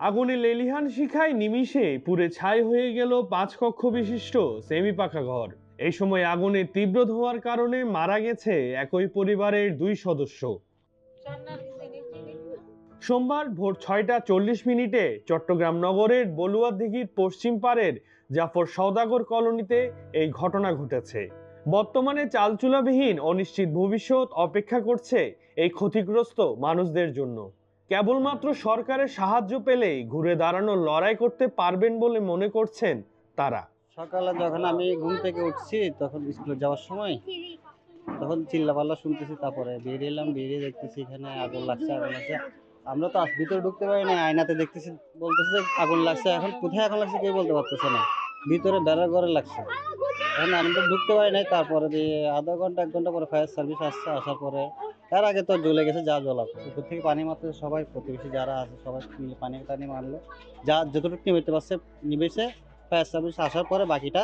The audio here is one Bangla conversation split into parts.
আগুনে লেলিহান শিখায় নিমিষে পুরে ছাই হয়ে গেল পাঁচ কক্ষ বিশিষ্ট সেমি পাকা ঘর। এই সময় আগুনের তীব্র ধোঁয়ার কারণে মারা গেছে একই পরিবারের দুই সদস্য। সোমবার ভোর ছয়টা চল্লিশ মিনিটে চট্টগ্রাম নগরের বলুয়া দিঘির পশ্চিম পাড়ের জাফর সওদাগর কলোনিতে এই ঘটনা ঘটেছে। বর্তমানে চালচুলাবিহীন অনিশ্চিত ভবিষ্যৎ অপেক্ষা করছে এই ক্ষতিগ্রস্ত মানুষদের জন্য। কেবলমাত্র সরকারের সাহায্য পেলেই ঘুরে দাঁড়ানোর লড়াই করতে পারবেন বলে মনে করছেন তারা। সকালে যখন আমি ঘুম থেকে উঠছি, তখন স্কুলে যাওয়ার সময় তখন চিল্লাপাল্লা শুনতেছি, তারপরে বেরিয়ে এলাম, বেরিয়ে দেখতেছি এখানে আগুন লাগছে আগুন লাগছে। আমরা তো ভিতরে ঢুকতে পারি না আয়নাতে দেখতেছি, বলতেছে আগুন লাগছে, এখন কোথায় আগুন লাগছে কেউ বলতে পারতেছে না। ভিতরে বেড়ার ঘরে লাগছে। এখন আমি তো ঢুকতে পারি নাই, তারপরে দিয়ে আধা ঘণ্টা, এক ঘণ্টা পরে ফায়ার সার্ভিস আসছে, আসার পরে তার আগে তো জ্বলে গেছে যা জ্বলা। উপর থেকে পানি মারতে সবাই, প্রতিবেশী যারা আছে সবাই মিলে পানি টানি মারলো। যা যতটুকু নিবেতে পারছে নিবেছে ফায়ার সার্ভিস আসার পরে বাকিটা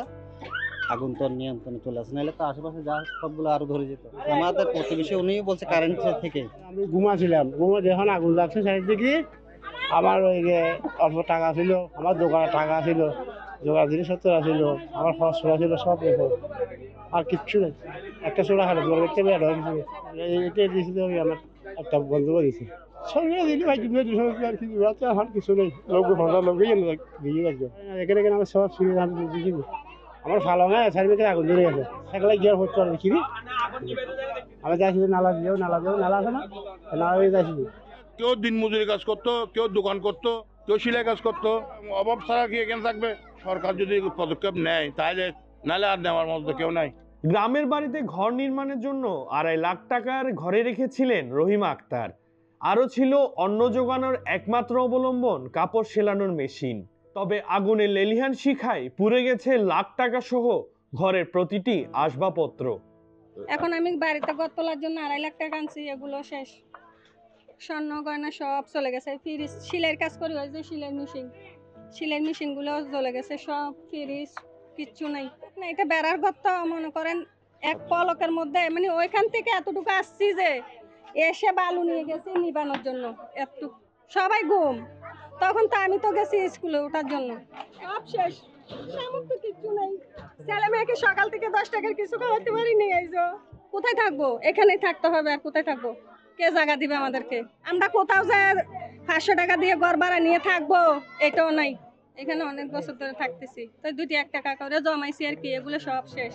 আগুন তো নিয়ন্ত্রণে চলে আসে। নাহলে তো আশেপাশে যা সবগুলো আরও ধরে যেত। আমাদের প্রতিবেশী উনিও বলছে কারেন্ট থেকে। আমি ঘুমাছিলাম। ঘুমো যখন আগুন লাগছে চারিদিকে। আমার ওই যে অল্প টাকা ছিল, আমার দোকানে টাকা ছিল। দোকান জিনিসপত্র ছিল আমার ফসল ছিল সব আর কিচ্ছু নেই। একটা সোনা খারাপ দোকান দেখতে এটা দিয়েছি ওই আমার একটা বন্ধু দিয়েছি। আর কি। কিছু নেই। এখানে আমার সব আমি আমার ভালো চারিদিকে আগুন ধরে গেছে। সেগুলো আমি যাইছি নালা দিয়েও নালা দিয়েও, নালা আছে না? নালা যাইছি কেউ দিনমজুরি কাজ করতো, কেউ দোকান করতো, কেউ সিলাই কাজ করতো। অভাব ছাড়া কি এখানে থাকবে? সরকার যদি পদক্ষেপ নেয় তাহলে নাহলে আর নেওয়ার মতো কেউ নাই। গ্রামের বাড়িতে ঘর নির্মাণের জন্য আড়াই লাখ টাকার ঘরে রেখেছিলেন রহিমা আক্তার। আরও ছিল অন্ন যোগানোর একমাত্র অবলম্বন কাপড় সেলানোর মেশিন। তবে আগুনে লেলিহান শিখায় পুড়ে গেছে লাখ টাকা সহ ঘরের প্রতিটি আসবাবপত্র। এখন আমি বাড়িতে ঘর তোলার জন্য আড়াই লাখ টাকা আনছি এগুলো শেষ। স্বর্ণ গয়না সব চলে গেছে। ফিরিস শিলের কাজ করি ওই যে শিলের মেশিন। শিলের মেশিনগুলো চলে গেছে, সব ফ্রিজ, কিচ্ছু নাই। না, এটা বেড়ার ঘর তো, মনে করেন, এক পলকের মধ্যে মানে ওইখান থেকে এতটুকু আসছি যে, এসে বালু নিয়ে গেছি নিবানোর জন্য এত সবাই ঘুম। তখন তো আমি তো গেছি স্কুলে ওঠার জন্য। সব শেষ। সামর্থ্য কিচ্ছু ছেলে মেয়েকে সকাল থেকে দশ টাকার কিছু কোথায় থাকব? এখানেই থাকতে হবে, আর কোথায় থাকব? কে জায়গা দিবে আমাদেরকে? আমরা কোথাও যে পাঁচশো টাকা দিয়ে ঘর ভাড়া নিয়ে থাকব এটাও নাই। এখানে অনেক বছর ধরে থাকতেছি। তো দুটি এক টাকা করে জমাইছি আর কি এগুলো সব শেষ।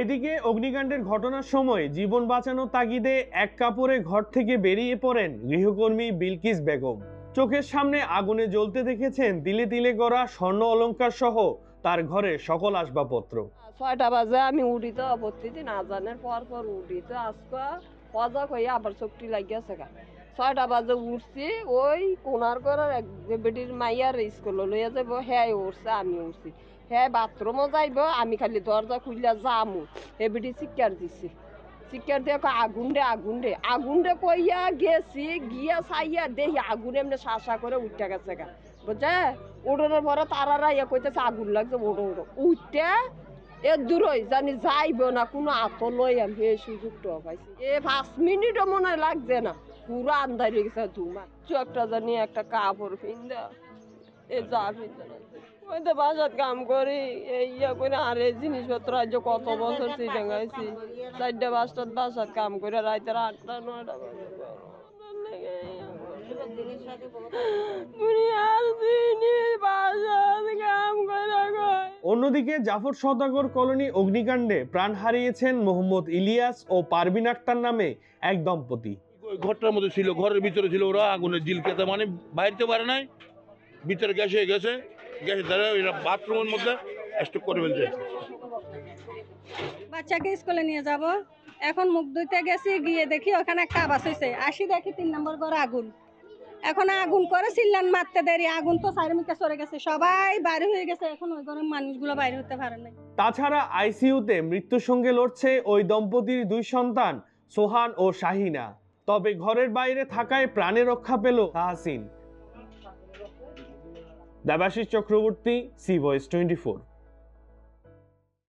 এদিকে অগ্নিকাণ্ডের ঘটনার সময় জীবন বাঁচানোর তাগিদে এক কাপড়ে ঘর থেকে বেরিয়ে পড়েন গৃহকর্মী বিলকিস বেগম। চোখের সামনে আগুনে জ্বলতে দেখেছেন তিলে তিলে গড়া স্বর্ণ অলংকার সহ তার ঘরের সকল আসবাবপত্র। ছয়টা বাজে আমি উঠি তো প্রতিদিন আজানের পর পর উঠি। তো আজকে সজাগ হয়ে আবার চোখটি লাগিয়েছে ছয়টা বাজে উঠছি, ওই কোনার করার এক যে বেটির মাইয়ার স্কুল লইয়া যাব হ্যাঁ উঠছে, আমি উঠছি। হ্যাঁ বাথরুমও যাইব, আমি খালি দরজা খুললে যামু। হে, বেটি চিৎকার দিছি। চিৎকার দিয়ে আগুন রে আগুন রে আগুন রে কইয়া গেছি, গিয়া চাইয়া দেখি আগুন এমনি শাসা করে উঠতে গেছে গা। বুঝছে? উঠোনের পরে তারারা ইয়ে কইতেছে, আগুন লাগছে, উঠো উঠো। উঠতে এ দূরই জানি যাইব না, কোনো আত লই আমি এই সুযোগটা পাইছি। এ পাঁচ মিনিটও মনে লাগছে না। পুরো আন্দার হয়ে গেছে ধুমা চোখটা জানি একটা কাপড় পিন্দা এ যা পিন্দা ওই তো বাসাত কাম করি, এই ইয়া করে আর এই জিনিসপত্র আজ কত বছর চিটাঙ্গাইছি চারটা পাঁচটার বাসাত কাম করে রাইতের আটটা, নয়টা বাজে। বুড়িয়ার জিনিস অন্যদিকে জাফর সদাগর কলোনি অগ্নিকাণ্ডে প্রাণ হারিয়েছেন মোহাম্মদ ইলিয়াস ও পারবিন আক্তার নামে এক দম্পতি। ওই ঘরটার মধ্যে ছিল ঘরের ভিতরে ছিল ওরা আগুনের জিল খেতে মানে বাইরতে পারে নাই। ভিতরে গ্যাস হয়ে গেছে গ্যাসের দ্বারা এরা বাথরুমের মধ্যে স্টক করে ফেলছে। বাচ্চাকে স্কুলে নিয়ে যাব। এখন মুখ ধুইতে গেছি গিয়ে দেখি ওখানে একটা আবাস হয়েছে আসি দেখি তিন নম্বর ঘর আগুন। এখন আগুন করে চিল্লান মারতে দেরি, আগুন তো চারিমিকে সরে গেছে, সবাই বাইরে হয়ে গেছে, এখন ওই ঘরের মানুষগুলো বাইরে হতে পারে নাই। তাছাড়া আইসিইউতে মৃত্যুর সঙ্গে লড়ছে ওই দম্পতির দুই সন্তান, সোহান ও শাহিনা। তবে ঘরের বাইরে থাকায় প্রাণে রক্ষা পেল Tahsin. Debashish Chakraborty, C voice twenty